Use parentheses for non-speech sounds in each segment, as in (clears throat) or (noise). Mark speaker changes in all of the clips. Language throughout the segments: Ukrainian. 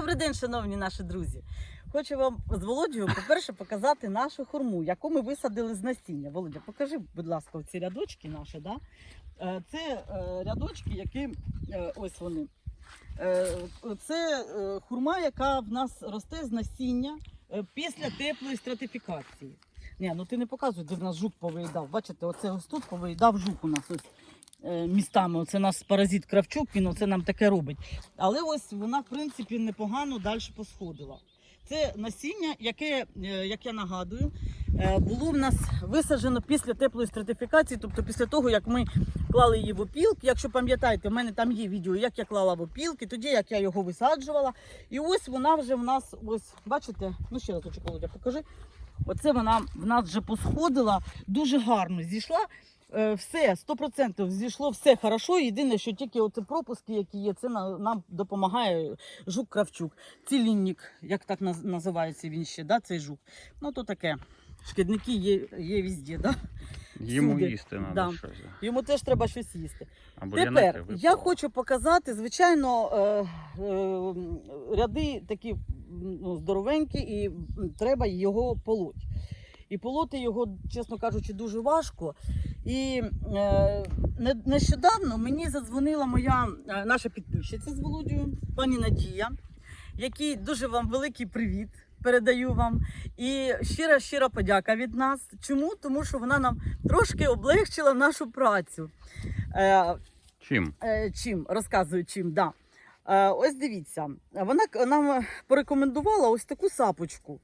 Speaker 1: Добрий день, шановні наші друзі. Хочу вам з Володією, по-перше, показати нашу хурму, яку ми висадили з насіння. Володя, покажи, будь ласка, ці рядочки наші. Да? Е, Це е, рядочки, які е, ось вони. Це хурма, яка в нас росте з насіння після теплої стратифікації. Ні, ну ти не показуй, де в нас жук повиїдав. Бачите, оце ось тут повиїдав жук у нас ось містами. Оце нас паразит Кравчук, він оце нам таке робить. Але ось вона, в принципі, непогано далі посходила. Це насіння, яке, е, як я нагадую, е, було в нас висаджено після теплої стратифікації, тобто після того, як ми клали її в опілки. Якщо пам'ятаєте, в мене там є відео, як я клала в опілки, тоді як я його висаджувала. І ось вона вже в нас, ось, бачите, ну ще раз хочу, покажи. Оце вона в нас вже посходила, дуже гарно зійшла. Е, Все, 100% зійшло все хорошо. Єдине, що тільки оці пропуски, які є, це на- нам допомагає жук Кравчук. Цілінник, як так наз- називається він ще, да, цей жук. Ну то таке. Шкідники є, є везде, да?
Speaker 2: Йому
Speaker 1: Всюди.
Speaker 2: їсти треба
Speaker 1: Да.
Speaker 2: щось.
Speaker 1: йому теж треба щось їсти.
Speaker 2: Або
Speaker 1: Тепер я хочу показати, звичайно, е, е, ряди такі ну, здоровенькі, і треба його полоть. І полоти його, чесно кажучи, дуже важко. І е, нещодавно мені задзвонила моя е, наша підписчиця з Володією, пані Надія, якій дуже вам великий привіт. Передаю вам і щира щира подяка від нас. Чому? Тому що вона нам трошки облегчила нашу працю. Е,
Speaker 2: Чим?
Speaker 1: Е, чим розказую, чим да. Е, ось дивіться, вона нам порекомендувала ось таку сапочку.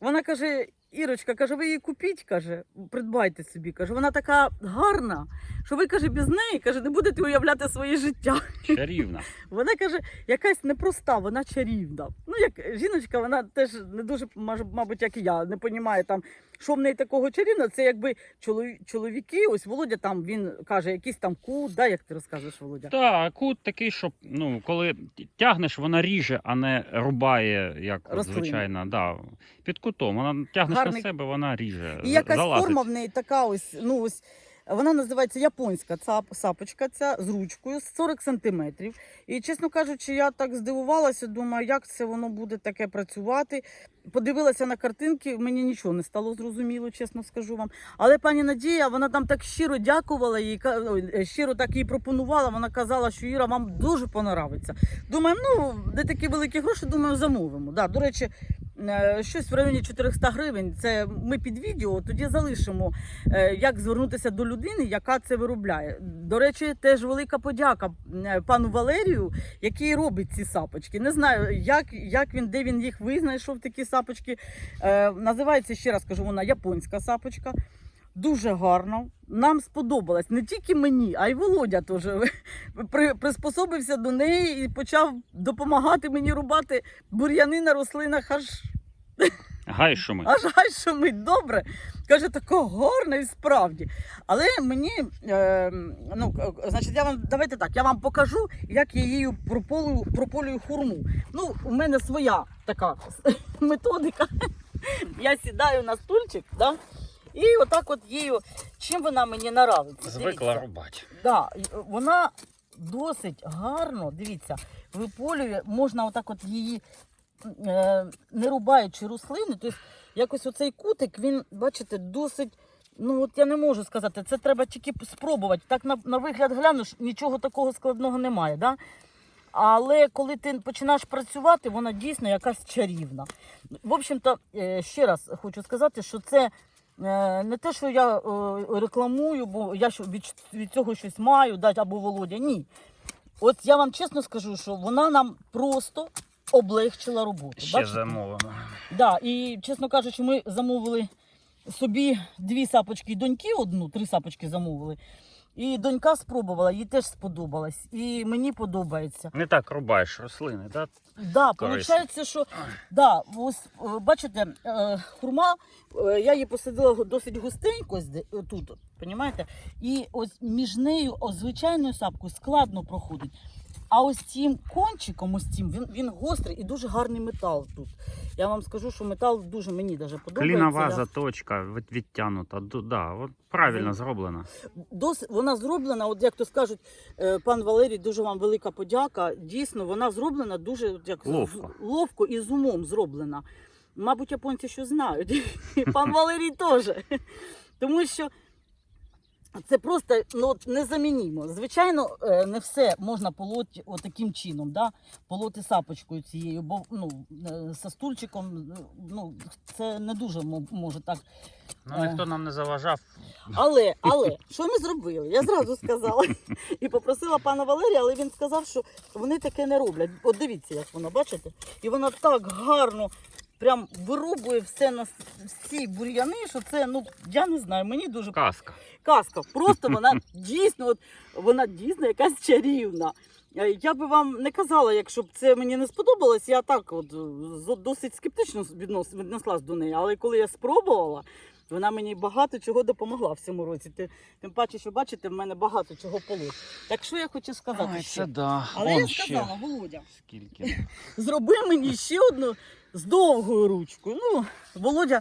Speaker 1: Вона каже: Ірочка, каже, ви її купіть, каже, придбайте собі. Каже, вона така гарна, що ви каже, без неї каже, не будете уявляти своє життя.
Speaker 2: Чарівна. (laughs)
Speaker 1: Вона каже, якась непроста, вона чарівна. Ну, як жіночка, вона теж не дуже, мабуть, як і я, не розуміє там, що в неї такого чарівного. Це якби чолові- чоловіки, ось Володя там він каже, якийсь там кут, да, як ти розказуєш, Володя?
Speaker 2: Так, кут такий, що ну, коли тягнеш, вона ріже, а не рубає, як
Speaker 1: Рослину.
Speaker 2: звичайно. Да. Під кутом. Вона тягнеш
Speaker 1: Гарний-
Speaker 2: себе, вона ріже.
Speaker 1: І якась
Speaker 2: залазить.
Speaker 1: форма в неї така ось, ну ось. Вона називається японська цап, сапочка, ця з ручкою 40 сантиметрів. І чесно кажучи, я так здивувалася, думаю, як це воно буде таке працювати. Подивилася на картинки, мені нічого не стало зрозуміло, чесно скажу вам. Але пані Надія, вона там так щиро дякувала їй, щиро так їй пропонувала. Вона казала, що Іра вам дуже понравиться. Думаю, ну де такі великі гроші, думаю, замовимо. Да, до речі, щось в районі 400 гривень. Це ми під відео тоді залишимо, е, як звернутися до людини, яка це виробляє. До речі, теж велика подяка е, пану Валерію, який робить ці сапочки. Не знаю, як, як він, де він їх визнайшов, такі сапочки. Е, називається, ще раз кажу, вона японська сапочка. Дуже гарно. Нам сподобалось не тільки мені, а й Володя теж (laughs) при, приспособився до неї і почав допомагати мені рубати бур'яни на рослинах аж
Speaker 2: Гай шумить.
Speaker 1: аж ай шумить добре. Каже, тако гарно і справді. Але мені, е, ну, значить, я вам давайте так, я вам покажу, як я її прополюю, прополюю хурму. Ну, у мене своя така (laughs) методика. Я сідаю на стульчик, да, і отак от її, чим вона мені нравиться.
Speaker 2: Звикла рубати.
Speaker 1: Да, вона досить гарно, дивіться, виполює, можна отак от її, е, не рубаючи рослини, тобто якось оцей кутик, він, бачите, досить. Ну от я не можу сказати, це треба тільки спробувати. Так на, на вигляд глянеш, нічого такого складного немає. Да? Але коли ти починаєш працювати, вона дійсно якась чарівна. В общем-то, е, ще раз хочу сказати, що це не те, що я е, рекламую, бо я від, від цього щось маю, дати або Володя. Ні. От я вам чесно скажу, що вона нам просто облегчила роботу.
Speaker 2: Ще
Speaker 1: Бачите?
Speaker 2: замовимо.
Speaker 1: Да, і чесно кажучи, ми замовили собі дві сапочки доньки одну, три сапочки замовили. І донька спробувала, їй теж сподобалось. І мені подобається.
Speaker 2: Не так рубаєш рослини, так?
Speaker 1: Да, виходить, що да, ось е, бачите, е, хурма, е, я її посадила досить густенько тут. Понімаєте? І ось між нею, звичайною сапкою, складно проходить. А ось цим кончиком, ось цим, він, він гострий і дуже гарний метал тут. Я вам скажу, що метал дуже мені даже подобається.
Speaker 2: Клінова заточка від- відтягнута. Да, от правильно зроблена.
Speaker 1: Дос, вона зроблена, от як то скажуть, е, пан Валерій, дуже вам велика подяка. Дійсно, вона зроблена дуже як,
Speaker 2: Ловко.
Speaker 1: ловко і з умом зроблена. Мабуть, японці що знають. І (laughs) пан Валерій теж. Тому що це просто ну, незамінімо. Звичайно, е, не все можна полоти отаким чином, да? полоти сапочкою цією, бо ну, е, со стульчиком ну, це не дуже може так
Speaker 2: Ну,
Speaker 1: Е.
Speaker 2: ніхто нам не заважав.
Speaker 1: але, але, що ми зробили? Я зразу сказала і попросила пана Валерія, але він сказав, що вони таке не роблять. От дивіться, як воно, бачите? І вона так гарно прям вирубує все на всі бур'яни, що це, ну, я не знаю, мені дуже
Speaker 2: Казка.
Speaker 1: казка. Просто вона (laughs) дійсно, от, вона дійсно якась чарівна. Е, Я би вам не казала, якщо б це мені не сподобалось, я так от, досить скептично віднос, віднеслась до неї. Але коли я спробувала, вона мені багато чого допомогла в цьому році. Ти- Тим паче, що бачите, в мене багато чого полить. Так що я хочу сказати
Speaker 2: Ой,
Speaker 1: ще?
Speaker 2: це да.
Speaker 1: Але
Speaker 2: Он
Speaker 1: я
Speaker 2: ще
Speaker 1: сказала, Володя,
Speaker 2: скільки. (laughs)
Speaker 1: зроби мені ще одну з довгою ручкою. Ну, Володя,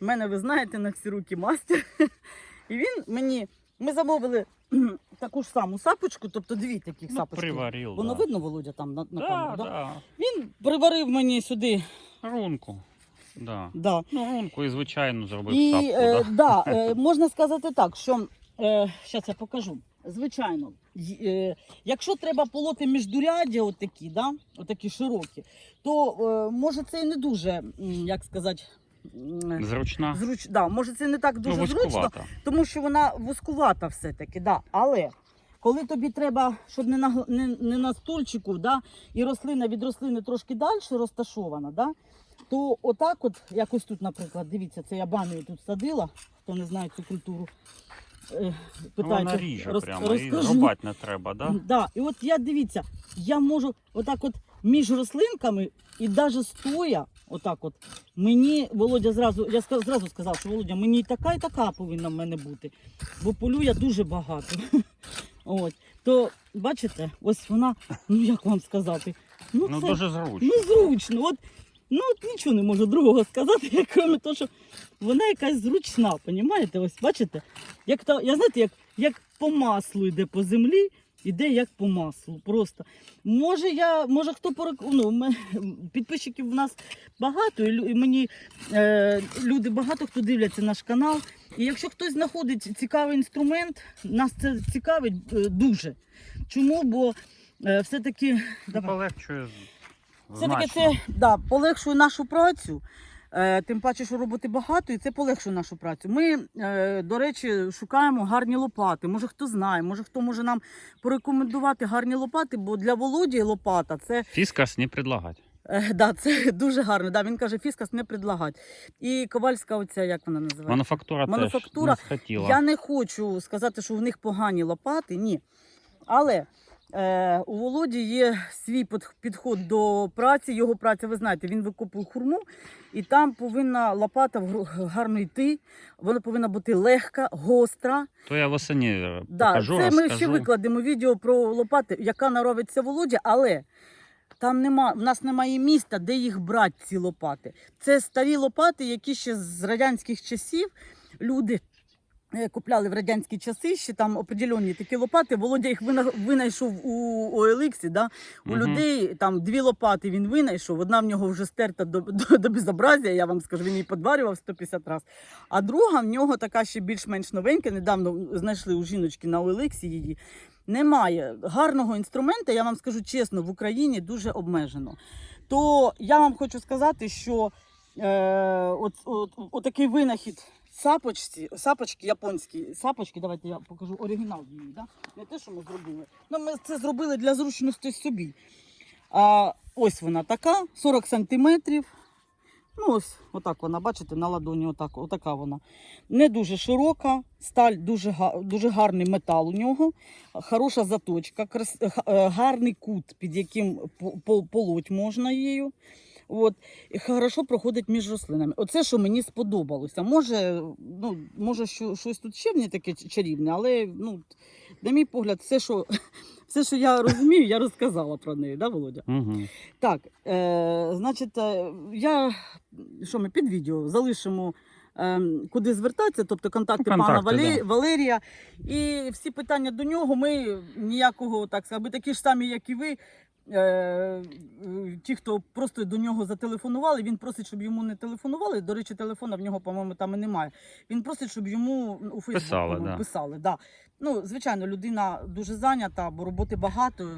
Speaker 1: в мене, ви знаєте, на всі руки мастер. І він мені. Ми замовили (clears throat) таку ж саму сапочку, тобто дві таких
Speaker 2: Ну,
Speaker 1: сапочки.
Speaker 2: приварив.
Speaker 1: Воно
Speaker 2: да.
Speaker 1: видно, Володя, там на, на
Speaker 2: Да,
Speaker 1: камеру. Да?
Speaker 2: да.
Speaker 1: Він приварив мені сюди.
Speaker 2: Рунку. Да.
Speaker 1: Да.
Speaker 2: Ну, рунку і звичайно зробив
Speaker 1: І
Speaker 2: сапку.
Speaker 1: е,
Speaker 2: да.
Speaker 1: да, е, (laughs) можна сказати так, що е, зараз я покажу. Звичайно, е, якщо треба полоти міждуряддя, отакі, да, отакі широкі, то е, може це і не дуже, як сказати,
Speaker 2: Зручна.
Speaker 1: зруч... да, може це не так
Speaker 2: Ну,
Speaker 1: зручно, тому що вона вузькувата все-таки. Да. Але коли тобі треба, щоб не на, не, не на стульчику, да, і рослина від рослини трошки далі розташована, да, то отак, от, якось тут, наприклад, дивіться, це я баною тут садила, хто не знає цю культуру. е,
Speaker 2: вона
Speaker 1: Питайте,
Speaker 2: ріже
Speaker 1: роз-
Speaker 2: прямо, і
Speaker 1: розкажу.
Speaker 2: рубати не треба, да?
Speaker 1: Да, і от я дивіться, я можу отак от між рослинками і навіть стоя, отак от, мені Володя зразу, я зразу сказав, що Володя, мені і така, і така повинна в мене бути. Бо полю я дуже багато. (laughs) От. То бачите, ось вона, ну як вам сказати, ну,
Speaker 2: Ну,
Speaker 1: це,
Speaker 2: дуже зручно.
Speaker 1: ну зручно. От, ну от нічого не можу другого сказати, як (laughs) крім того, що вона якась зручна, понімаєте? Ось бачите? Як та, я знаєте, як, як по маслу йде по землі, іде як по маслу. Просто. Може, я, може хто порек... ну, ме- (laughs) підписчиків в нас багато, і, мені е, люди багато хто дивляться наш канал. І якщо хтось знаходить цікавий інструмент, нас це цікавить е, дуже. Чому? Бо е, все-таки давай. Все-таки це да, полегшує нашу працю. Е, тим паче, що роботи багато, і це полегшує нашу працю. Ми, е, до речі, шукаємо гарні лопати. Може, хто знає, може хто може нам порекомендувати гарні лопати, бо для Володі лопата це,
Speaker 2: Фіскас не предлагать.
Speaker 1: е, да, це дуже гарно. Да, він каже, фіскас не предлагать. І ковальська, оця, як вона називається?
Speaker 2: Мануфактура,
Speaker 1: Мануфактура.
Speaker 2: теж не схотіла.
Speaker 1: Я не хочу сказати, що в них погані лопати, ні. Але у Володі є свій підход до праці. Його праця, ви знаєте, він викопує хурму, і там повинна лопата гарно йти. Вона повинна бути легка, гостра.
Speaker 2: То я восені е,
Speaker 1: Да,
Speaker 2: покажу,
Speaker 1: це ми
Speaker 2: розкажу.
Speaker 1: ще викладемо відео про лопати, яка наробиться Володя, але. Там нема, в нас немає міста, де їх брати, ці лопати. Це старі лопати, які ще з радянських часів люди е, купляли в радянські часи, ще там определенні такі лопати. Володя їх винайшов у OLX, да? у
Speaker 2: Мгм.
Speaker 1: людей там дві лопати він винайшов. Одна в нього вже стерта до, до, до безобразія, я вам скажу, він її подварював 150 разів. А друга в нього така ще більш-менш новенька. Недавно знайшли у жіночки на OLX її. Немає гарного інструмента, я вам скажу чесно, в Україні дуже обмежено. То я вам хочу сказати, що е, от, от, от такий винахід сапочці, сапочки японські, сапочки, давайте я покажу оригінал її, да? не те, що ми зробили. Ну, ми це зробили для зручності собі. А, ось вона така, 40 сантиметрів. Ну, ось отак вона, бачите, на ладоні, отак, отака вона. Не дуже широка, сталь дуже, дуже гарний метал у нього, хороша заточка, крас, е, гарний кут, під яким по- по- полоть можна її. От, і хорошо проходить між рослинами. Оце, що мені сподобалося. Може, ну, може що, щось тут ще ній таке чарівне, але ну, на мій погляд, все, що, (laughs) все, що я розумію, я розказала про неї, да, Володя?
Speaker 2: Угу.
Speaker 1: Так, е, значить, е, я що ми під відео залишимо. е, Куди звертатися, тобто контакти,
Speaker 2: Ну,
Speaker 1: пана
Speaker 2: контакти, да.
Speaker 1: Валерія. І всі питання до нього ми ніякого, так ми такі ж самі, як і ви. Е, е, ті, хто просто до нього зателефонували, він просить, щоб йому не телефонували. До речі, телефона в нього, по-моєму, там і немає. Він просить, щоб йому у Фейсбуку
Speaker 2: Писали, да.
Speaker 1: писали. Да. Ну, звичайно, людина дуже зайнята, бо роботи багато.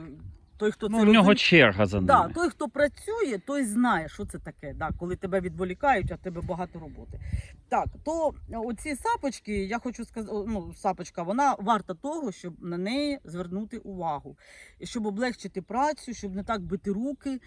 Speaker 1: Той, хто
Speaker 2: Ну,
Speaker 1: це
Speaker 2: в нього
Speaker 1: розуміє-
Speaker 2: черга за
Speaker 1: Да, той, хто працює, той знає, що це таке, да, коли тебе відволікають, а в тебе багато роботи. Так, то оці сапочки, я хочу сказати, ну, сапочка, вона варта того, щоб на неї звернути увагу. Щоб облегчити працю, щоб не так бити руки.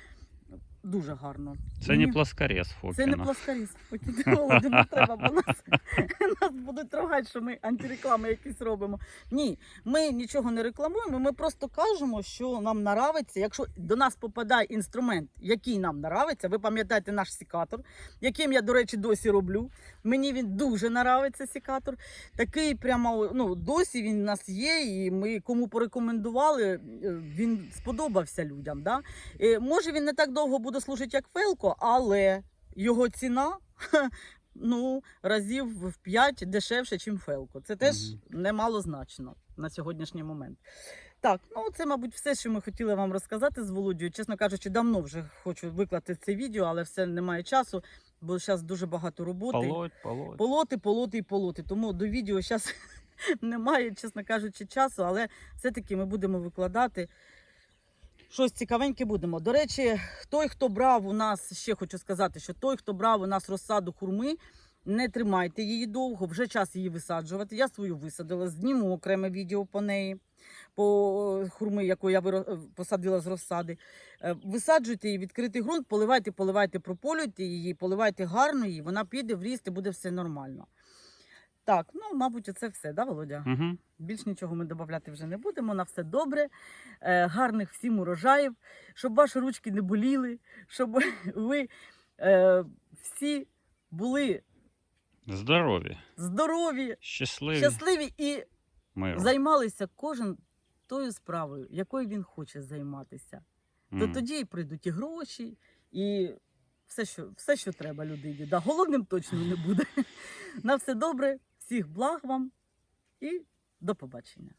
Speaker 1: Дуже гарно.
Speaker 2: Це не
Speaker 1: Мені-
Speaker 2: пласкарез
Speaker 1: це не
Speaker 2: Фокіна.
Speaker 1: пласкаріз. Покидати Володю (laughs) не треба, бо нас, (laughs) нас будуть трогати, що ми антиреклами якісь робимо. Ні, ми нічого не рекламуємо, ми просто кажемо, що нам нравиться. Якщо до нас попадає інструмент, який нам нравиться, ви пам'ятаєте наш секатор, яким я, до речі, досі роблю. Мені він дуже нравиться, секатор. Такий прямо ну, досі він у нас є, і ми кому порекомендували, е, він сподобався людям. Да? Е, Може, він не так довго буде служити, як Фелко, але його ціна (laughs) ну, разів в 5 дешевше, ніж Фелко. Це теж
Speaker 2: Мгм.
Speaker 1: немалозначно на сьогоднішній момент. Так, ну це, мабуть, все, що ми хотіли вам розказати з Володією. Чесно кажучи, давно вже хочу виклати це відео, але все немає часу, бо зараз дуже багато роботи.
Speaker 2: Полоть, полоть.
Speaker 1: Полоти, полоти і полоти. Тому до відео зараз (laughs) немає, чесно кажучи, часу, але все-таки ми будемо викладати. Щось цікавеньке будемо. До речі, той, хто брав у нас, ще хочу сказати, що той, хто брав у нас розсаду хурми, не тримайте її довго, вже час її висаджувати. Я свою висадила, зніму окреме відео по неї, по е, хурми, яку я е, посадила з розсади. Е, Висаджуйте її, відкритий ґрунт, поливайте, поливайте, прополюйте її, поливайте гарно її, вона піде в ріст і буде все нормально. Так, ну, мабуть, це все, да, Володя?
Speaker 2: Угу.
Speaker 1: Більш нічого ми додати вже не будемо. На все добре. Е, гарних всім урожаїв, щоб ваші ручки не боліли, щоб (laughs) ви е, всі були
Speaker 2: Здорові,
Speaker 1: здорові,
Speaker 2: щасливі,
Speaker 1: щасливі і
Speaker 2: миру.
Speaker 1: займалися кожен тою справою, якою він хоче займатися. То тоді і прийдуть і гроші, і все, що, все, що треба людині. Да, голодним точно не буде. (laughs) На все добре, всіх благ вам і до побачення.